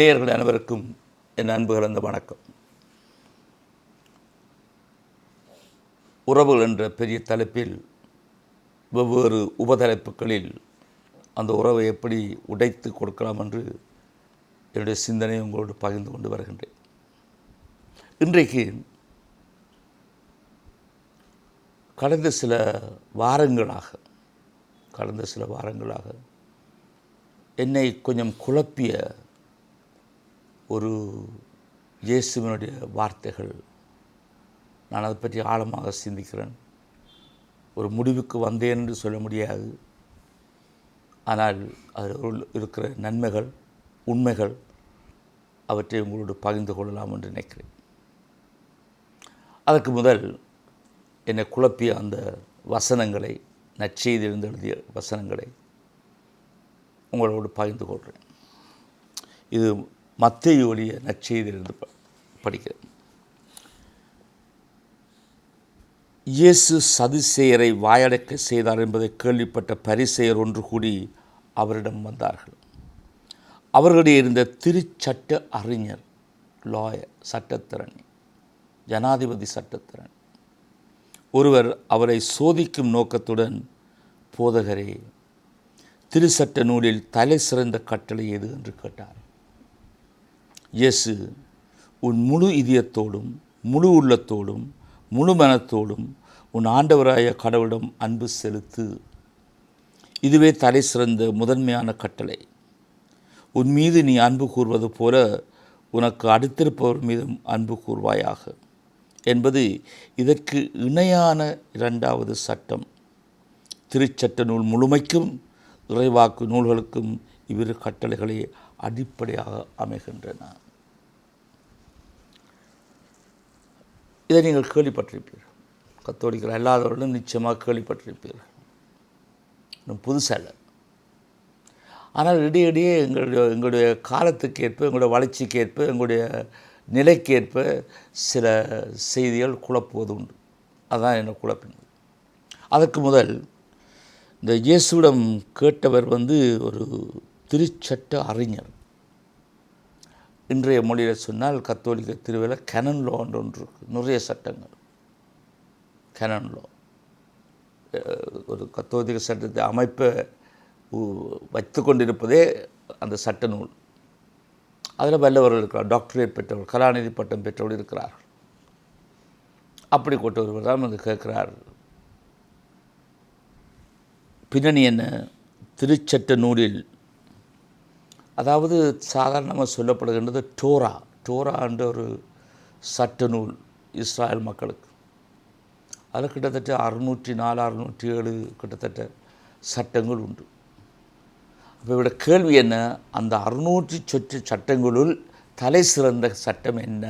நேயர்கள் அனைவருக்கும் என் அன்பு கலந்த வணக்கம். உறவுகள் என்ற பெரிய தலைப்பில் வெவ்வேறு உபதலைப்புகளில் அந்த உறவை எப்படி உடைத்து கொடுக்கலாம் என்று என்னுடைய சிந்தனை உங்களோடு பகிர்ந்து கொண்டு வருகின்றேன். இன்றைக்கு கடந்த சில வாரங்களாக கடந்த சில வாரங்களாக என்னை கொஞ்சம் குழப்பிய ஒரு இயேசுவினுடைய வார்த்தைகள். நான் அதை பற்றி ஆழமாக சிந்திக்கிறேன். ஒரு முடிவுக்கு வந்தேன் என்று சொல்ல முடியாது. ஆனால் அதில் இருக்கிற நன்மைகள் உண்மைகள் அவற்றை உங்களோடு பகிர்ந்து கொள்ளலாம் என்று நினைக்கிறேன். அதற்கு முதல் என்னை குழப்பிய அந்த வசனங்களை நற்செய்தியிலிருந்து எழுதிய வசனங்களை உங்களோடு பகிர்ந்து கொள்கிறேன். இது மத்திய ஒளிய நற்செய்தியிலிருந்து ப படிக்கிறேன். இயேசு சதுசேயரை வாயடக்க செய்தார் என்பதை கேள்விப்பட்ட பரிசெயர் ஒன்று கூடி அவரிடம் வந்தார்கள். அவர்களிடையே இருந்த திருச்சட்ட அறிஞர் லாயர் சட்டத்திறனி ஜனாதிபதி சட்டத்திறன் ஒருவர் அவரை சோதிக்கும் நோக்கத்துடன் போதகரே திருச்சட்ட நூலில் தலை சிறந்த கட்டளை எது? என்று கேட்டார். இயேசு உன் முழு இதயத்தோடும் முழு உள்ளத்தோடும் முழு மனத்தோடும் உன் ஆண்டவராய கடவுளிடம் அன்பு செலுத்து. இதுவே தலை சிறந்த முதன்மையான கட்டளை. உன் மீது நீ அன்பு கூறுவது போல உனக்கு அடுத்திருப்பவர் மீதும் அன்பு கூறுவாயாக என்பது இதற்கு இணையான இரண்டாவது சட்டம். திருச்சட்ட நூல் முழுமைக்கும் இறைவாக்கு நூல்களுக்கும் இவ்விரு கட்டளைகளே அடிப்படையாக அமைகின்றன. இதை நீங்கள் கேள்விப்பட்டிருப்பீர்கள். கத்தோலிக்கர் அல்லாதவர்களும் நிச்சயமாக கேள்விப்பட்டிருப்பீர்கள். இன்னும் புதுசல்ல ஆனால் இடையிடையே எங்களுடைய எங்களுடைய காலத்துக்கு ஏற்ப எங்களுடைய வளர்ச்சிக்கு ஏற்ப எங்களுடைய நிலைக்கேற்ப சில செய்திகள் குழப்புவது உண்டு. அதுதான் என்னை குழப்பினது அதற்கு முதல் இந்த இயேசுவிடம் கேட்டவர் வந்து ஒரு திருச்சட்ட அறிஞர். இன்றைய மொழியில் சொன்னால் கத்தோலிக்க திருவிழா கெனன் லோ என்று ஒன்று இருக்குது நிறைய சட்டங்கள். கெனன் லோ ஒரு கத்தோலிக்க சட்டத்தை அமைப்பை வைத்து கொண்டிருப்பதே அந்த சட்ட நூல். அதில் வல்லவர்கள் இருக்கிறார் டாக்டரேட் பெற்றவர் கலாநிதி பட்டம் பெற்றவர் இருக்கிறார்கள். அப்படி கொண்ட ஒருவர் தான் வந்து கேட்குறார். பின்னணி என்ன? திருச்சட்ட நூலில் அதாவது சாதாரணமாக சொல்லப்படுகின்றது டோரா டோரா என்ற ஒரு சட்ட நூல் இஸ்ராயல் மக்களுக்கு. அதில் கிட்டத்தட்ட அறுநூற்றி நாலு அறுநூற்றி ஏழு கிட்டத்தட்ட சட்டங்கள் உண்டு. அப்போ இவட கேள்வி என்ன? அந்த அறுநூற்றி சொற்று சட்டங்களுள் தலை சிறந்த சட்டம் என்ன?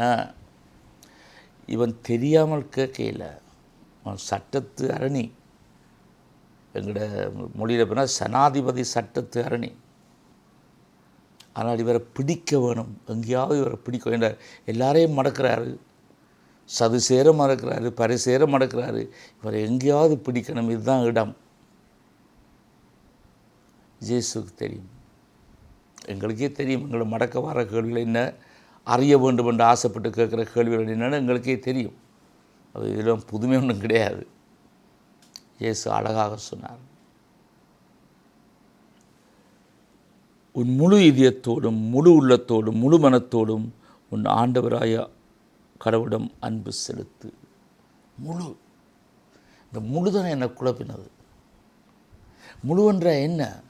இவன் தெரியாமல் கேட்கல அவன் சட்டத்து அரணி. எங்களோட மொழியில் போனால் சனாதிபதி சட்டத்து அரணி. ஆனால் இவரை பிடிக்க வேணும். எங்கேயாவது இவரை பிடிக்க வேண்டார் எல்லாரையும் மடக்கிறாரு. சது சேர மடக்கிறாரு. பரிசேர மடக்கிறாரு. இவரை எங்கேயாவது பிடிக்கணும். இதுதான் இடம். ஜேசுக்கு தெரியும். எங்களுக்கே தெரியும். எங்களை மடக்க வர கேள்விகள் என்ன? அறிய வேண்டும் என்று ஆசைப்பட்டு கேட்குற கேள்விகள் என்னென்னு எங்களுக்கே தெரியும். அது இதெல்லாம் புதுமை ஒன்றும் கிடையாது. இயேசு அழகாக சொன்னார். உன் முழு இதயத்தோடும் முழு உள்ளத்தோடும் முழு மனத்தோடும் உன் ஆண்டவராய கடவுளிடம் அன்பு செலுத்து. முழு. இந்த முழுதான் என்னை குழப்பினது. முழுவென்ற என்ன?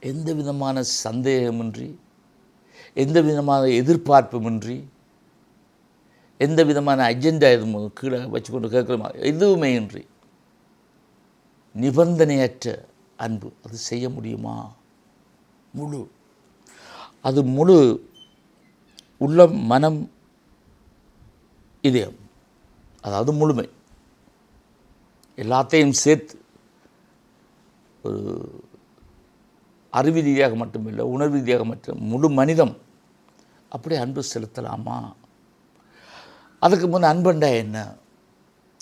எந்த விதமான சந்தேகமின்றி எந்த விதமான எதிர்பார்ப்புமின்றி எந்த விதமான அஜெண்டா எதுவும் கீழே வச்சுக்கொண்டு கேட்குறோமா எதுவுமே இன்றி நிபந்தனையற்ற அன்பு. அது செய்ய முடியுமா? முழு. அது முழு உள்ளம் மனம் இதயம். அதாவது முழுமை. எல்லாத்தையும் சேர்த்து ஒரு அறிவு ரீதியாக மட்டுமில்லை உணர்வு ரீதியாக மட்டும் முழு மனிதம் அப்படியே அன்பு செலுத்தலாமா? அதுக்கு முன் அன்பண்டா என்ன?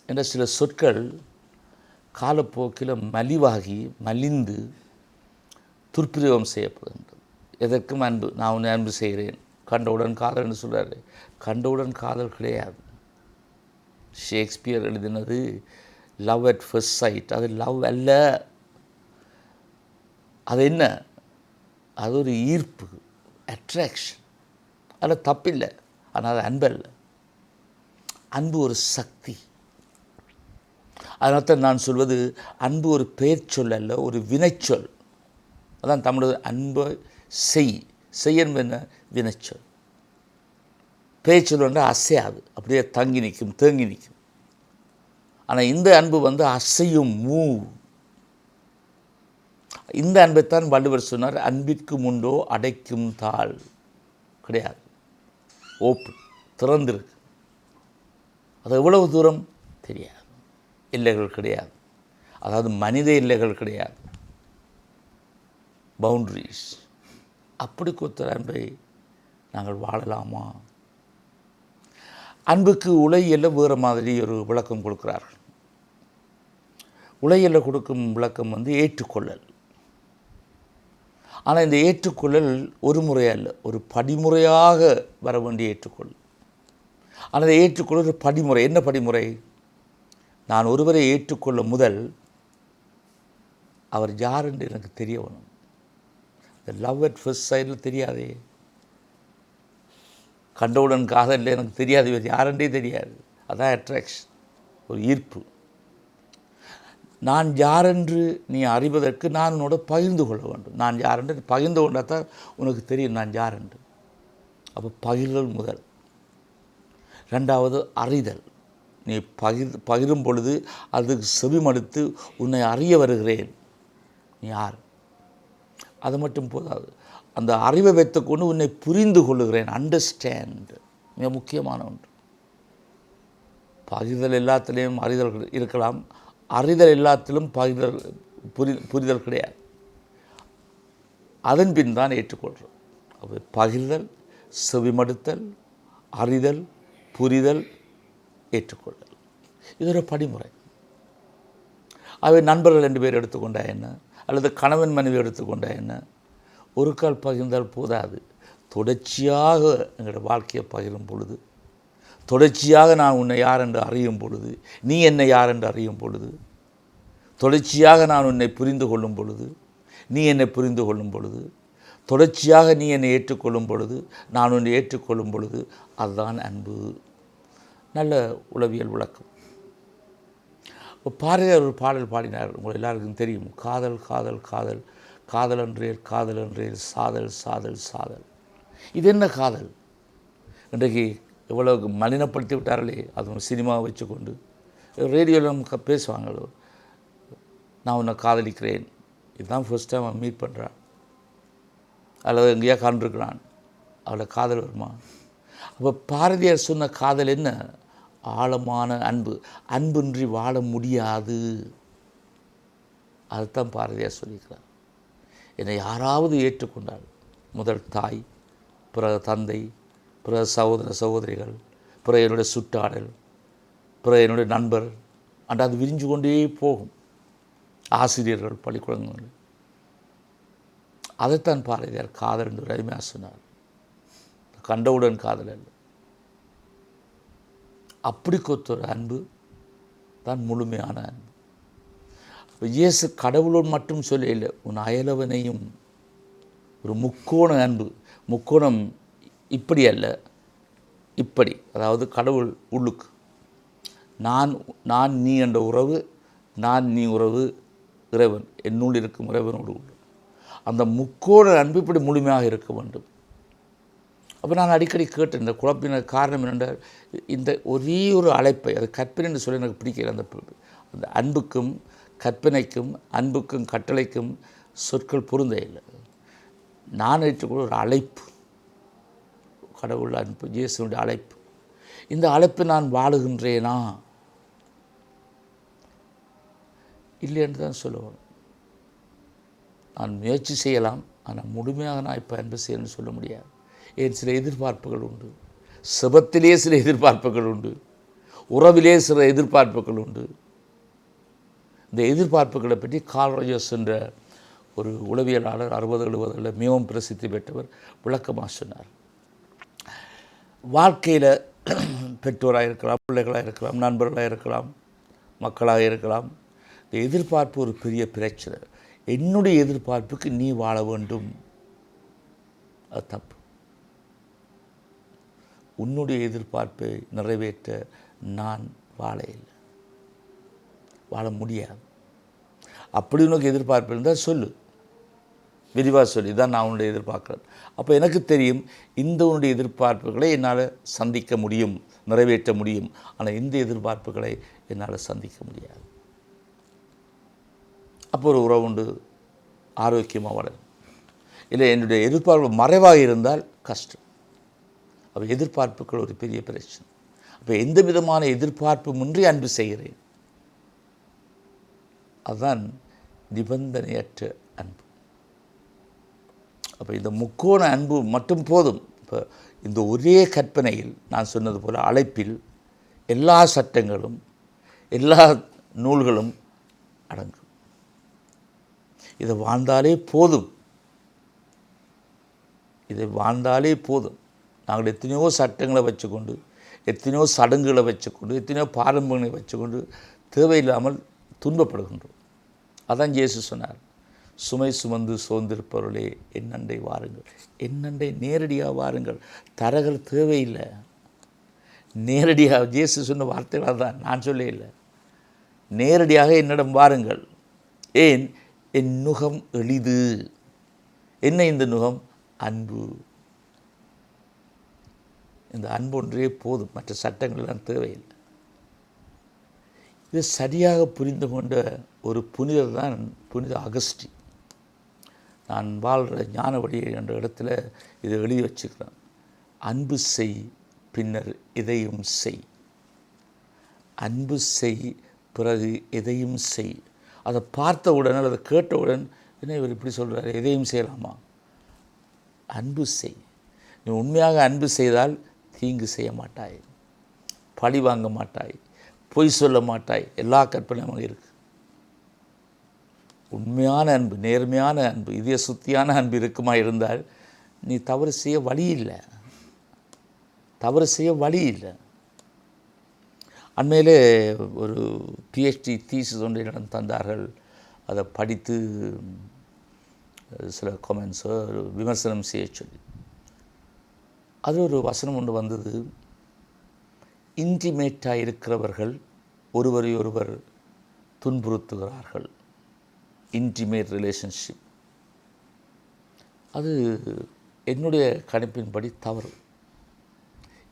என்ற சில சொற்கள் காலப்போக்கில் மலிவாகி மலிந்து துர்ப்பிரயோகம் செய்யப்படுகின்றது எதற்கும் அன்பு நான் உன்னை அன்பு செய்கிறேன். கண்டவுடன் காதல்னு சொல்கிறாரு கண்டவுடன் காதல் கிடையாது. ஷேக்ஸ்பியர் எழுதினது லவ் அட் ஃபர்ஸ்ட் சைட் அது லவ் அல்ல. அது என்ன? அது ஒரு ஈர்ப்பு அட்ராக்ஷன் அதில் தப்பில்லை. ஆனால் அது அன்பல்ல. அன்பு ஒரு சக்தி. அதனால தான் நான் சொல்வது அன்பு ஒரு பெயர் சொல் அல்ல ஒரு வினைச்சொல். அதான் தமிழ் அன்பை செய். செய் என்பது என்ன? வினைச்சொல். பேச்சொல் வந்து அசையாது. அப்படியே தங்கி நிற்கும் தேங்கி நிற்கும். ஆனால் இந்த அன்பு வந்து அசையும் மூவ் இந்த அன்பைத்தான் வள்ளுவர் சொன்னார் அன்பிற்கு முண்டோ அடைக்கும் தாள். கிடையாது. ஓப்பு திறந்திருக்கு. அது எவ்வளவு தூரம்? தெரியாது. எல்லைகள் கிடையாது. அதாவது மனித எல்லைகள் கிடையாது. பவுண்ட்ரிஸ் அப்படி கொடுத்த அன்பை நாங்கள் வாழலாமா? அன்புக்கு உலையில வேறு மாதிரி ஒரு விளக்கம் கொடுக்கிறார்கள். உலையில் கொடுக்கும் விளக்கம் வந்து ஏற்றுக்கொள்ளல். ஆனால் இந்த ஏற்றுக்கொள்ளல் ஒரு முறை அல்ல ஒரு படிமுறையாக வர வேண்டிய ஏற்றுக்கொள்ளல் ஆனால் இந்த ஏற்றுக்கொள்ளல் ஒரு படிமுறை. என்ன படிமுறை? நான் ஒருவரை ஏற்றுக்கொள்ள முதல் அவர் யார் என்று எனக்கு தெரிய வேணும். லவ் அட் ஃபர்ஸ்ட் சைடில் தெரியாதே. கண்டவுடன் காதலில் எனக்கு தெரியாது வேறு யாருன்றே தெரியாது. அதான் அட்ராக்ஷன் ஒரு ஈர்ப்பு. நான் யாரென்று நீ அறிவதற்கு நான் உன்னோட பகிர்ந்து கொள்ள வேண்டும். நான் யாரென்று பகிர்ந்து கொண்டால் தான் உனக்கு தெரியும் நான் யாரென்று. அப்போ பகிர்தல் முதல். ரெண்டாவது அறிதல். நீ பகிர் பகிரும் பொழுது அதுக்கு செவிமடுத்து உன்னை அறிய வருகிறேன். நீ யார்? அது மட்டும் போதாது. அந்த அறிவை வைத்துக்கொண்டு உன்னை புரிந்து கொள்ளுகிறேன். அண்டர்ஸ்டாண்ட் மிக முக்கியமான ஒன்று. பகிர்தல் எல்லாத்திலையும் அறிதல் இருக்கலாம். அறிதல் எல்லாத்திலும் பகிர்தல் புரி புரிதல் கிடையாது. அதன் பின் தான் ஏற்றுக்கொள்கிறோம் அப்போ பகிர்தல் செவிமடுத்தல் அறிதல் புரிதல் ஏற்றுக்கொள்ளல் இது ஒரு படிமுறை. அவை நண்பர்கள் ரெண்டு பேர் எடுத்துக்கொண்டா என்ன? அல்லது கணவன் மனைவி எடுத்துக்கொண்டால் என்ன? ஒரு கால் பகிர்ந்தால் போதாது. தொடர்ச்சியாக எங்களோட வாழ்க்கையை பகிரும் பொழுது தொடர்ச்சியாக நான் உன்னை யார் என்று அறியும் பொழுது நீ என்னை யார் என்று அறியும் பொழுது தொடர்ச்சியாக நான் உன்னை புரிந்து கொள்ளும் பொழுது நீ என்னை புரிந்து கொள்ளும் பொழுது தொடர்ச்சியாக நீ என்னை ஏற்றுக்கொள்ளும் பொழுது நான் உன்னை ஏற்றுக்கொள்ளும் பொழுது அதுதான் அன்பு. நல்ல உளவியல் விளக்கம். பாரதியார் ஒரு பாடல் பாடினார். உங்கள் எல்லாருக்கும் தெரியும். காதல் காதல் காதல். காதல் என்றேல் காதல் சாதல் சாதல் சாதல். இது என்ன காதல்? இன்றைக்கு எவ்வளவு மலினப்படுத்தி விட்டார்களே அதுவும் சினிமாவை வச்சுக்கொண்டு. ரேடியோவில் நமக்கு பேசுவாங்களோ நான் உன்னை காதலிக்கிறேன். இதுதான் ஃபர்ஸ்ட் டைம் அவன் மீட் பண்ணுறான் அல்லது எங்கேயா காண்டிருக்கிறான் அவளை காதல் வருமா? அப்போ பாரதியார் சொன்ன காதல் என்ன? ஆழமான அன்பு. அன்பின்றி வாழ முடியாது. அதுதான் பாரதியார் சொல்லியிருக்கிறார். என்னை யாராவது ஏற்றுக்கொண்டால் முதல் தாய் பிறகு தந்தை பிறகு சகோதர சகோதரிகள் பிறகு என்னுடைய சுற்றாடல் பிறகு என்னுடைய நண்பர் அண்ட் அது விரிஞ்சு கொண்டே போகும். ஆசிரியர்கள் பள்ளிக்கூடங்கள். அதைத்தான் பாரதியார் காதல் என்று அருமையாக சொன்னார். கண்டவுடன் காதல் அல்ல. அப்படி கொத்துற அன்பு தான் முழுமையான அன்பு. அப்போ இயேசு கடவுளோடு மட்டும் சொல்லல உன் அயலவனையும் ஒரு முக்கோண அன்பு. முக்கோணம் இப்படி அல்ல இப்படி. அதாவது கடவுள் உள்ளுக்கு. நான் நான் நீ என்ற உறவு நான் நீ உறவு இறைவன். என்னுள் இருக்கும் இறைவனோடு உள்ள அந்த முக்கோண அன்பு இப்படி முழுமையாக இருக்க வேண்டும். அப்போ நான் அடிக்கடி கேட்டேன் இந்த குழப்பின காரணம் என்னென்றால் இந்த ஒரே ஒரு அழைப்பை அது கற்பனை என்று சொல்லி எனக்கு பிடிக்கல அந்த அந்த அன்புக்கும் கற்பனைக்கும் அன்புக்கும் கட்டளைக்கும் சொற்கள் பொருந்த இல்லை. நான் ஏற்றுக்கொள்ள ஒரு அழைப்பு கடவுள் அன்பு இயேசுனுடைய அழைப்பு. இந்த அழைப்பை நான் வாழுகின்றேனா? இல்லை என்று தான் சொல்லுவோம் நான் முயற்சி செய்யலாம் ஆனால் முழுமையாக நான் இப்போ அன்பு செய்யணும்னு சொல்ல முடியாது. ஏன் சில எதிர்பார்ப்புகள் உண்டு? செபத்திலே சில எதிர்பார்ப்புகள் உண்டு. உறவிலே சில எதிர்பார்ப்புகள் உண்டு. இந்த எதிர்பார்ப்புகளை பற்றி கால் என்ற ஒரு உளவியலாளர் அறுபது எழுபதுகளில் மிகவும் பிரசித்தி பெற்றவர் விளக்கமாக சொன்னார். வாழ்க்கையில் பெற்றோராக இருக்கலாம் பிள்ளைகளாக இருக்கலாம் நண்பர்களாக இருக்கலாம் மக்களாக இருக்கலாம். இந்த எதிர்பார்ப்பு ஒரு பெரிய பிரச்சனை. என்னுடைய எதிர்பார்ப்புக்கு நீ வாழ வேண்டும். அது தப்பு. உன்னுடைய எதிர்பார்ப்பை நிறைவேற்ற நான் வாழ இல்லை வாழ முடியாது. அப்படி உனக்கு எதிர்பார்ப்பு இருந்தால் சொல்லு. விரிவாக சொல்லி. தான் நான் உன்னுடைய எதிர்பார்க்குறேன். அப்போ எனக்கு தெரியும் இந்த உன்னுடைய எதிர்பார்ப்புகளை என்னால் சந்திக்க முடியும் நிறைவேற்ற முடியும். ஆனால் இந்த எதிர்பார்ப்புகளை என்னால் சந்திக்க முடியாது. அப்போ ஒரு உறவு உண்டு. ஆரோக்கியமாக வளரும் இல்லை என்னுடைய எதிர்பார்ப்பு மறைவாக இருந்தால் கஷ்டம். அப்போ எதிர்பார்ப்புகள் ஒரு பெரிய பிரச்சனை. அப்போ எந்த விதமான எதிர்பார்ப்புமின்றி அன்பு செய்கிறேன். அதுதான் நிபந்தனையற்ற அன்பு. அப்போ இந்த முக்கோண அன்பு மட்டும் போதும். இப்போ இந்த ஒரே கற்பனையில் நான் சொன்னது போல் அழைப்பில் எல்லா சட்டங்களும் எல்லா நூல்களும் அடங்கும். இதை வாழ்ந்தாலே போதும். இதை வாழ்ந்தாலே போதும். நாங்கள் எத்தனையோ சட்டங்களை வச்சுக்கொண்டு எத்தனையோ சடங்குகளை வச்சுக்கொண்டு எத்தனையோ பாரம்பரியங்களை வச்சுக்கொண்டு தேவையில்லாமல் துன்பப்படுகின்றோம். அதான் இயேசு சொன்னார் சுமை சுமந்து சோர்ந்திருப்பவர்களே என்னண்டை வாருங்கள். என்னண்டை நேரடியாக வாருங்கள். தரகர் தேவையில்லை. நேரடியாக ஜேசு சொன்ன வார்த்தைகள் தான் நான் சொல்ல இல்லை. நேரடியாக என்னிடம் வாருங்கள். ஏன்? என் நுகம் எளிது. என்ன இந்த நுகம்? அன்பு. இந்த அன்பு ஒன்றே போதும் மற்ற சட்டங்கள்லாம் தேவையில்லை. இது சரியாக புரிந்து கொண்ட ஒரு புனிதர் தான் புனித அகஸ்டி. நான் வாழ்கிற ஞானவடி என்ற இடத்துல இதை எழுதி வச்சுக்கிறேன் அன்பு செய் பின்னர் இதையும் செய். அன்பு செய் பிறகு எதையும் செய். அதை பார்த்தவுடன் அல்லது கேட்டவுடன் என்ன இவர் இப்படி சொல்கிறார் எதையும் செய்யலாமா? அன்பு செய். நீ உண்மையாக அன்பு செய்தால் தீங்கு செய்ய மாட்டாய். பழி வாங்க மாட்டாய். பொய் சொல்ல மாட்டாய். எல்லா கற்பனையும் இருக்கு. உண்மையான அன்பு நேர்மையான அன்பு இதய சுத்தியான அன்பு இருக்குமா இருந்தால் நீ தவறு செய்ய வழி இல்லை. தவறு செய்ய வழி இல்லை. அண்மையிலே ஒரு பிஹெச்டி தீசிஸ் ஒன்றை தந்தார்கள். அதை படித்து சில கொமெண்ட்ஸோ ஒரு விமர்சனம் செய்ய சொல்லி. அது ஒரு வசனம் ஒன்று வந்தது. இன்டிமேட்டாக இருக்கிறவர்கள் ஒருவரை ஒருவர் துன்புறுத்துகிறார்கள். Intimate relationship. அது என்னுடைய கணிப்பின்படி தவறு.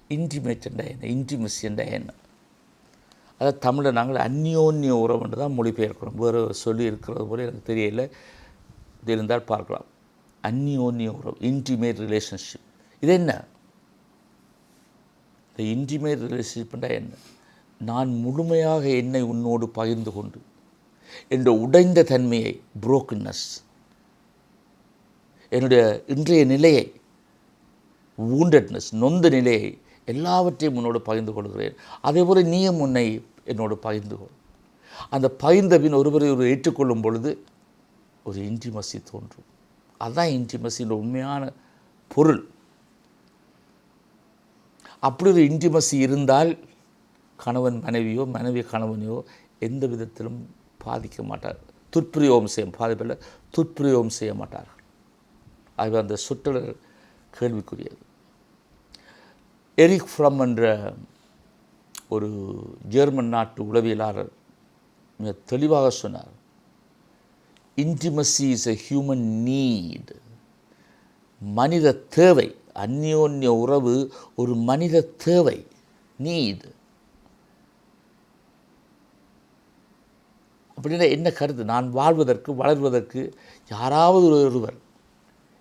இன்டிமேட் என்ற என்ன? இன்டிமசி என்ற என்ன? அதை தமிழில் நாங்கள் அந்யோன்ய உறவுன்னு தான் மொழிபெயர்க்கிறோம். வேறு சொல்லி இருக்கிறது போல எனக்கு தெரியல. இது இருந்தால் பார்க்கலாம். அந்யோன்ய உறவு இன்டிமேட் ரிலேஷன்ஷிப். இது என்ன? இந்த இன்டிமேட் ரிலேஷன்ஷிப்னா என்ன? நான் முழுமையாக என்னை உன்னோடு பகிர்ந்து கொண்டு என்ற உடைந்த தன்மையை புரோக்கன்னஸ் என்னுடைய இன்றைய நிலையை வூண்டட்னஸ் நொந்த நிலையை எல்லாவற்றையும் உன்னோடு பகிர்ந்து கொள்கிறேன். அதே போல் நீயும் உன்னை என்னோடு பகிர்ந்து கொள். அந்த பகிர்ந்த பின் ஒருவரை ஒரு ஏற்றுக்கொள்ளும் பொழுது ஒரு இன்டிமசி தோன்றும். அதுதான் இன்டிமசின்ற உண்மையான பொருள். அப்படி ஒரு இன்டிமசி இருந்தால் கணவன் மனைவியோ மனைவி கணவனையோ எந்த விதத்திலும் பாதிக்க மாட்டார். துஷ்பிரயோகம் செய்ய பாதிப்பில் துஷ்பிரயோகம் செய்ய மாட்டார்கள் ஆகவே அந்த சுற்றலர் கேள்விக்குரியது. எரிக் ஃப்ரம் என்ற ஒரு ஜெர்மன் நாட்டு உளவியலாளர் மிக தெளிவாக சொன்னார் intimacy is a human need மனித தேவை அந்யோன்ய உறவு ஒரு மனித தேவை. நீட் அப்படின்னா என்ன கருத்து? நான் வாழ்வதற்கு வளர்வதற்கு யாராவது ஒருவர்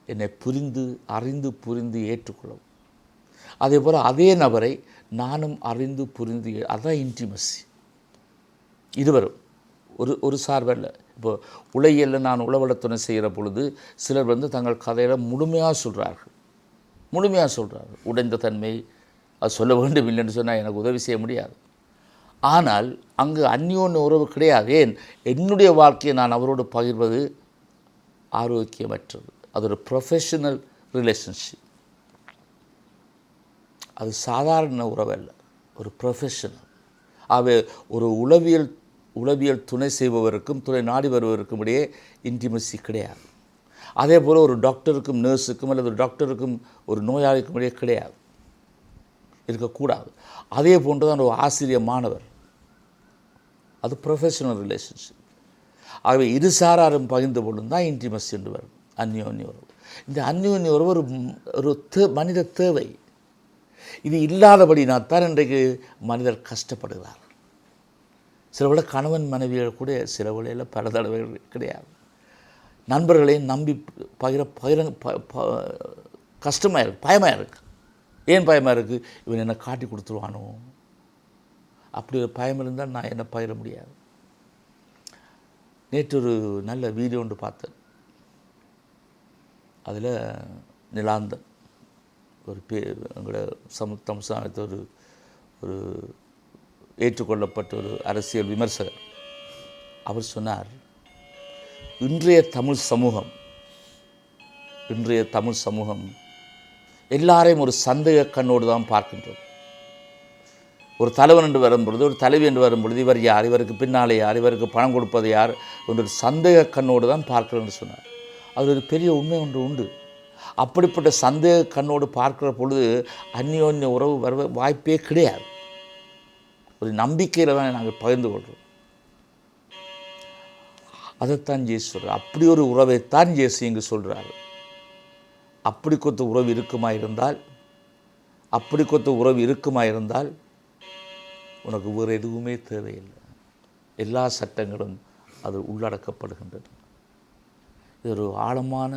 என்னை புரிந்து அறிந்து புரிந்து ஏற்றுக்கொள்ளும் அதே போல் அதே நபரை நானும் அறிந்து புரிந்து அதுதான் இன்டிமசி இருவரும் ஒரு ஒரு சார்பல்ல. இப்போ உலகியலில் நான் உளவளத்துணை செய்கிற பொழுது சிலர் வந்து தங்கள் கதையில் முழுமையாக சொல்கிறார்கள் முழுமையாக சொல்கிறார் உடைந்த தன்மை அது சொல்ல வேண்டும் இல்லைன்னு சொன்னால் எனக்கு உதவி செய்ய முடியாது. ஆனால் அங்கு அந்யோன்ய உறவு கிடையாது. ஏன்? என்னுடைய வாழ்க்கையை நான் அவரோடு பகிர்வது ஆரோக்கியமற்றது. அது ஒரு ப்ரொஃபஷனல் ரிலேஷன்ஷிப் அது சாதாரண உறவல்ல. ஒரு ப்ரொஃபஷனல் ஆகவே ஒரு உளவியல் உளவியல் துணை செய்பவருக்கும் துணை நாடி வருவதற்கும் இடையே இன்டிமசி கிடையாது. அதே போல் ஒரு டாக்டருக்கும் நர்ஸுக்கும் அல்லது ஒரு டாக்டருக்கும் ஒரு நோயாளிக்கும் இடையே கிடையாது. இருக்கக்கூடாது. அதே போன்று தான் ஒரு ஆசிரியர் மாணவர். அது ப்ரொஃபஷனல் ரிலேஷன்ஷிப் ஆகவே இருசாராரும் பகிர்ந்து கொள்ளும் தான் இன்டிமஸ் என்று வரும். அந்யோன்ய உறவு. இந்த அந்யோன்ய உறவு ஒரு ஒரு தே மனித தேவை. இது இல்லாதபடினால் தான் இன்றைக்கு மனிதர் கஷ்டப்படுகிறார். சில கணவன் மனைவிகள் கூட சில வேளையில் பல தடவைகள் கிடையாது. நண்பர்களை நம்பி பகிர பகிர ப- ப- கஷ்டமாக இருக்கு பயமாக இருக்குது ஏன் பயமாக இருக்குது இவன் என்னை காட்டி கொடுத்துருவானோ? அப்படி ஒரு பயம் இருந்தால் நான் என்ன பகிர முடியாது. நேற்று ஒரு நல்ல வீடியோ ஒன்று பார்த்தேன். அதில் நிலாந்தன் ஒரு பே எங்களோட சமு சமுதாயத்தை ஒரு ஒரு ஏற்றுக்கொள்ளப்பட்ட ஒரு அரசியல் விமர்சகர். அவர் சொன்னார் இன்றைய தமிழ் சமூகம் இன்றைய தமிழ் சமூகம் எல்லாரையும் ஒரு சந்தேக கண்ணோடு தான் பார்க்கின்றது. ஒரு தலைவன் என்று வரும்பொழுது ஒரு தலைவி என்று வரும்பொழுது இவர் யார் இவருக்கு பின்னாலே யார் இவருக்கு பணம் கொடுப்பது யார் என்று ஒரு சந்தேக கண்ணோடு தான் பார்க்கிறேன் சொன்னார். அது ஒரு பெரிய உண்மை ஒன்று உண்டு. அப்படிப்பட்ட சந்தேக கண்ணோடு பார்க்கிற பொழுது அந்நியோன்ய உறவு வர வாய்ப்பே கிடையாது. ஒரு நம்பிக்கையில் தான் நாங்கள் பகிர்ந்து கொள்கிறோம். அதைத்தான் ஜேசு சொல்கிறார் அப்படி ஒரு உறவைத்தான் ஜேசு இங்கு சொல்கிறார் அப்படி கொத்த உறவு இருக்குமா இருந்தால் அப்படி கொத்த உறவு இருக்குமா இருந்தால் உனக்கு வேறு எதுவுமே தேவையில்லை. எல்லா சட்டங்களும் அது உள்ளடக்கப்படுகின்றது. இது ஒரு ஆழமான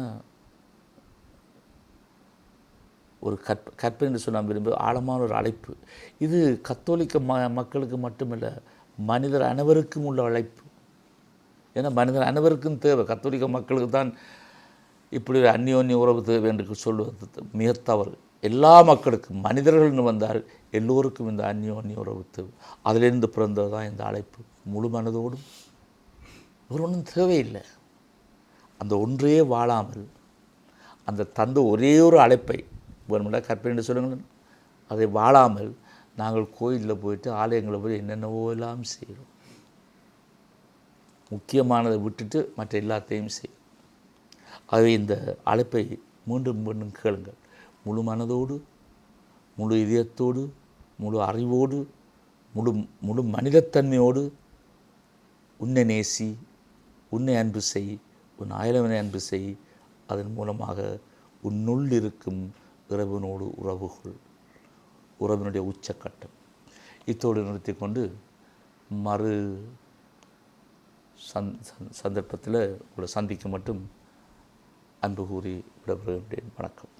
ஒரு கற்ப கற்பனை என்று சொன்னால் விரும்பு ஆழமான ஒரு அழைப்பு. இது கத்தோலிக்க ம மக்களுக்கு மட்டுமல்ல மனிதர் அனைவருக்கும் உள்ள அழைப்பு. ஏன்னா மனிதன் அனைவருக்கும் தேவை. கத்தோலிக்க மக்களுக்கு தான் இப்படி ஒரு அந்யோன்ய உறவு தேவை என்று சொல்வது மிக தவறு எல்லா மக்களுக்கும் மனிதர்கள்னு வந்தால் எல்லோருக்கும் இந்த அந்யோன்ய உறவு தேவை. அதிலிருந்து பிறந்தது தான் இந்த அழைப்பு. முழு மனதோடும். ஒரு ஒன்றும் தேவையில்லை. அந்த ஒன்றே வாழாமல் அந்த தந்த ஒரே ஒரு அழைப்பை வேணுமில்ல கற்பனை சொல்லுங்களேன் அதை வாழாமல் நாங்கள் கோயிலில் போயிட்டு ஆலயங்களை போய் என்னென்னவோ எல்லாம் செய்கிறோம். முக்கியமானதை விட்டுட்டு மற்ற எல்லாத்தையும் செய்யும் ஆகவே இந்த அழைப்பை மீண்டும் மீண்டும் கேளுங்கள். முழு மனதோடு முழு இதயத்தோடு முழு அறிவோடு முழு முழு மனிதத்தன்மையோடு உன்னை நேசி உன்னை அன்பு செய் உன் அயலவனை அன்பு செய். அதன் மூலமாக உன்னுள் இருக்கும் இறைவனோடு உறவுகள் உறவினுடைய உச்சக்கட்டம். இத்தோடு நிறுத்தி கொண்டு மறு சந் சந் சந்தர்ப்பத்தில் உங்களை சந்திக்க மட்டும் அன்பு கூறி விடப்படுகின்றேன் வணக்கம்.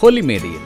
ஹோலி மேடையில்